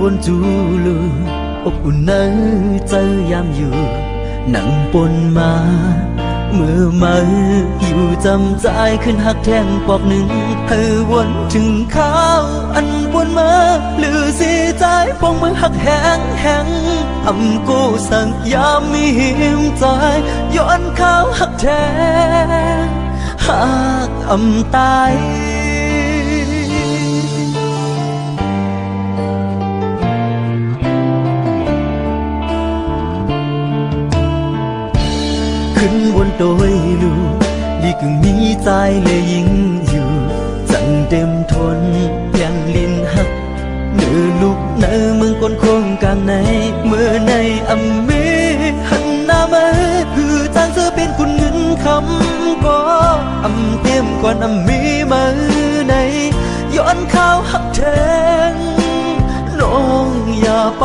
บนจูลูอบอุ่นเนอเจอยามอยู่ หนังปนมาเมื่อมาอยู่จำใจขึ้นหักแทงปอกหนึ่งให้วนถึงข้าวอันวนมาหรือสีใจพองมือหักแหงแหงอำกูสั่งยามมีหิมใจย้อนข้าวหักแทงหักอำตาย บนโดยลูลีกึ่งมีใจเลยยิงอยู่ จังเต็มทนยังลินหักเนื้อลูกเนื้อเมืองก้นคงกลางใน เมื่อในอเมหันน้ามาคือจางเสื้อเป็นคุณเงินคำก็อำเต็มก่อนอำมีมาในย้อนข้าวหักแทงน้องอย่าไป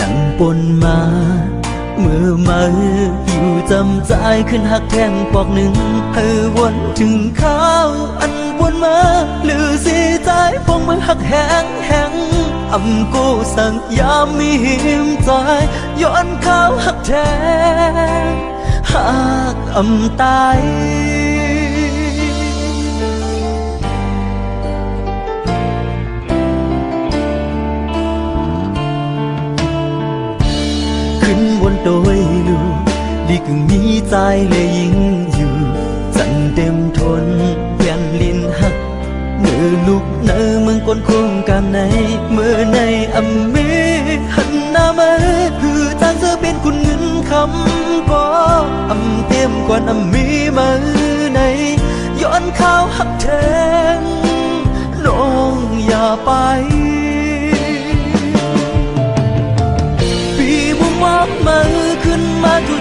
นั่งปนมาเมื่อมาอยู่จำใจขึ้นหักแทงปอกหนึ่งให้วนถึงข้าวอันวนมาหรือสีใจพงมือหักแหงแหงอำกูสั่งยามมีหิมใจย้อนข้าวหักแทงหักอำตาย ขึ้นบนโดยลูลีกึ่งมีใจเลยยิงอยู่ จังเต็มทนยันลินหักเมื่อลูกเนอเมืองก้นคงกลางในเมื่อในอเมหันน้ามาคือจางเสือเป็นคุณเงินคำก็อำเต็มก่อนอำมีมาในย้อนข้าวหักแทงน้องอย่าไป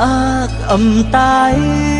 ตัว